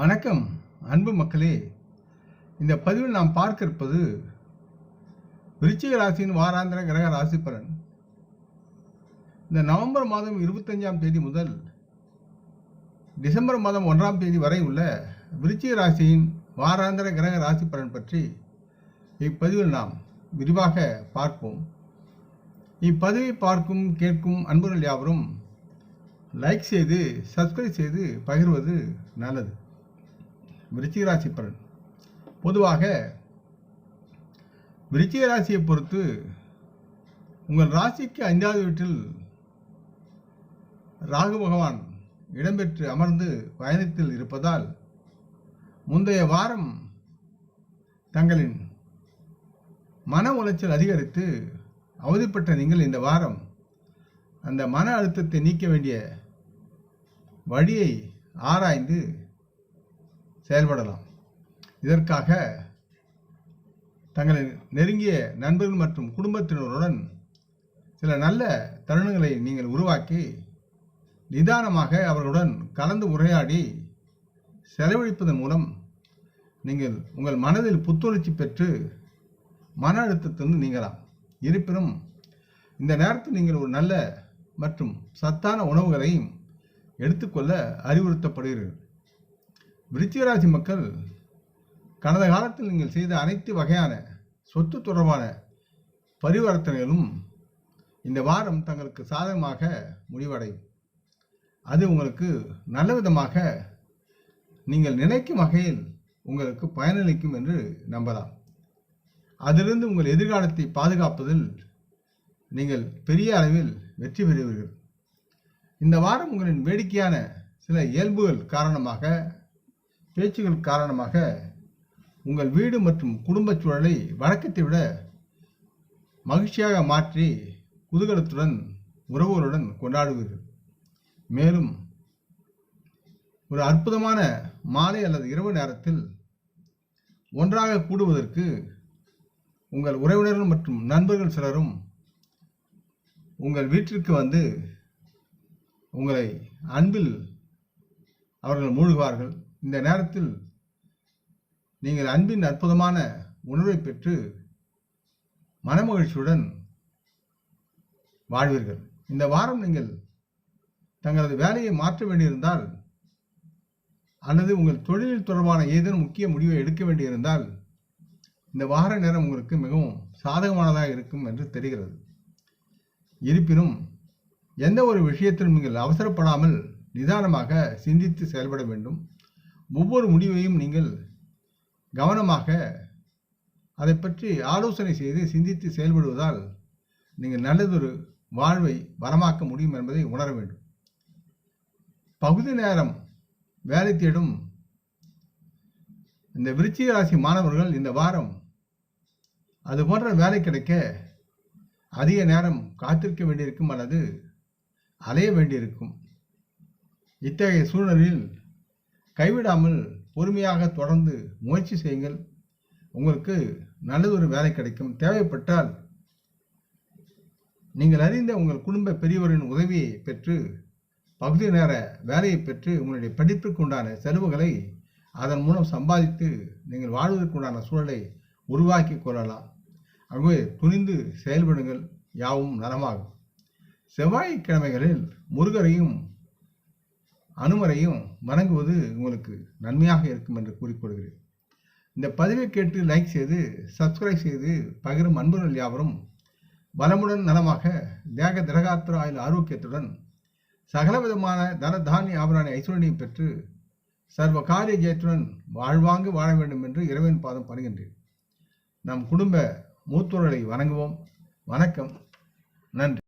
வணக்கம் அன்பு மக்களே. இந்த பதிவில் நாம் பார்க்க இருப்பது விருச்சிக ராசியின் வாராந்திர கிரக ராசி பலன் இந்த நவம்பர் மாதம் இருபத்தஞ்சாம் தேதி முதல் டிசம்பர் மாதம் ஒன்றாம் தேதி வரை உள்ள விருச்சிக ராசியின் வாராந்திர கிரக ராசி பலன் பற்றி இப்பதிவில் நாம் விரிவாக பார்ப்போம். இப்பதிவை பார்க்கும் கேட்கும் அன்புகள் யாவரும் லைக் செய்து சப்ஸ்கிரைப் செய்து பகிர்வது நல்லது. விருச்சிகராசி பலன் பொதுவாக விருச்சிக ராசியை பொறுத்து உங்கள் ராசிக்கு ஐந்தாவது வீட்டில் ராகு பகவான் இடம்பெற்று அமர்ந்து பயணத்தில் இருப்பதால் முந்தைய வாரம் தங்களின் மன உளைச்சல் அதிகரித்து அவதிப்பட்ட நீங்கள் இந்த வாரம் அந்த மன அழுத்தத்தை நீக்க வேண்டிய வழியை ஆராய்ந்து செயல்படலாம். இதற்காக தங்களின் நெருங்கிய நண்பர்கள் மற்றும் குடும்பத்தினருடன் சில நல்ல தருணங்களை நீங்கள் உருவாக்கி நிதானமாக அவர்களுடன் கலந்து உரையாடி செலவழிப்பதன் மூலம் நீங்கள் உங்கள் மனதில் புத்துணர்ச்சி பெற்று மன அழுத்தத்திலிருந்து நீங்கலாம். இருப்பினும் இந்த நேரத்தில் நீங்கள் ஒரு நல்ல மற்றும் சத்தான உணவுகளையும் எடுத்துக்கொள்ள அறிவுறுத்தப்படுகிறீர்கள். விருச்சிக மக்கள் கடந்த காலத்தில் நீங்கள் செய்த அனைத்து வகையான சொத்து தொடர்பான பரிவர்த்தனைகளும் இந்த வாரம் தங்களுக்கு சாதகமாக முடிவடையும். அது உங்களுக்கு நல்ல விதமாக நீங்கள் நினைக்கும் வகையில் உங்களுக்கு பயனளிக்கும் என்று நம்பலாம். அதிலிருந்து உங்கள் எதிர்காலத்தை பாதுகாப்பதில் நீங்கள் பெரிய அளவில் வெற்றி பெறுவீர்கள். இந்த வாரம் உங்களின் வேடிக்கையான சில இயல்புகள் காரணமாக பேச்சுகள் காரணமாக உங்கள் வீடு மற்றும் குடும்பச் சூழலை வழக்கத்தை விட மகிழ்ச்சியாக மாற்றி குதூகலத்துடன் உறவுகளுடன் கொண்டாடுவீர்கள். மேலும் ஒரு அற்புதமான மாலை அல்லது இரவு நேரத்தில் ஒன்றாக கூடுவதற்கு உங்கள் உறவினர்கள் மற்றும் நண்பர்கள் சிலரும் உங்கள் வீட்டிற்கு வந்து உங்களை அன்பில் அவர்கள் மூழ்குவார்கள். இந்த நேரத்தில் நீங்கள் அன்பின் அற்புதமான உணர்வை பெற்று மனமகிழ்ச்சியுடன் வாழ்வீர்கள். இந்த வாரம் நீங்கள் தங்களது வேலையை மாற்ற வேண்டியிருந்தால் அல்லது உங்கள் தொழிலில் தொடர்பான ஏதேனும் முக்கிய முடிவை எடுக்க வேண்டியிருந்தால் இந்த வார நேரம் உங்களுக்கு மிகவும் சாதகமானதாக இருக்கும் என்று தெரிகிறது. இருப்பினும் எந்த ஒரு விஷயத்திலும் நீங்கள் அவசரப்படாமல் நிதானமாக சிந்தித்து செயல்பட வேண்டும். ஒவ்வொரு முடிவையும் நீங்கள் கவனமாக அதை பற்றி ஆலோசனை செய்து சிந்தித்து செயல்படுவதால் நீங்கள் நல்லதொரு வாழ்வை வரமாக்க முடியும் என்பதை உணர வேண்டும். பகுதி நேரம் வேலை தேடும் இந்த விருச்சிக ராசி மாணவர்கள் இந்த வாரம் அது போன்ற வேலை கிடைக்க அதிக நேரம் காத்திருக்க வேண்டியிருக்கும் அல்லது அலைய வேண்டியிருக்கும். இத்தகைய சூழ்நிலையில் கைவிடாமல் பொறுமையாக தொடர்ந்து முயற்சி செய்யுங்கள். உங்களுக்கு நல்லதொரு வேலை கிடைக்கும். தேவைப்பட்டால் நீங்கள் அறிந்த உங்கள் குடும்ப பெரியவரின் உதவியை பெற்று பகுதி நேர வேலையை பெற்று உங்களுடைய படிப்பிற்கு உண்டான செலவுகளை அதன் மூலம் சம்பாதித்து நீங்கள் வாழ்வதற்குண்டான சூழலை உருவாக்கி கொள்ளலாம். ஆகவே துணிந்து செயல்படுங்கள். யாவும் நலமாகும். செவ்வாய்க்கிழமைகளில் முருகரையும் அனுமரையும் வணங்குவது உங்களுக்கு நன்மையாக இருக்கும் என்று கூறிக்கொள்கிறேன். இந்த பதிவை கேட்டு லைக் செய்து சப்ஸ்கிரைப் செய்து பகிரும் அன்புகள் யாவரும் வளமுடன் நலமாக தேக திரகாத்திர ஆயுள் ஆரோக்கியத்துடன் சகலவிதமான தன தானிய ஆபராணி ஐஸ்வர்யம் பெற்று சர்வ காரிய ஜெயத்துடன் வாழ்வாங்கு வாழ வேண்டும் என்று இறைவன் பாதம் பணிகின்றேன். நம் குடும்ப மூத்தோர்களை வணங்குவோம். வணக்கம். நன்றி.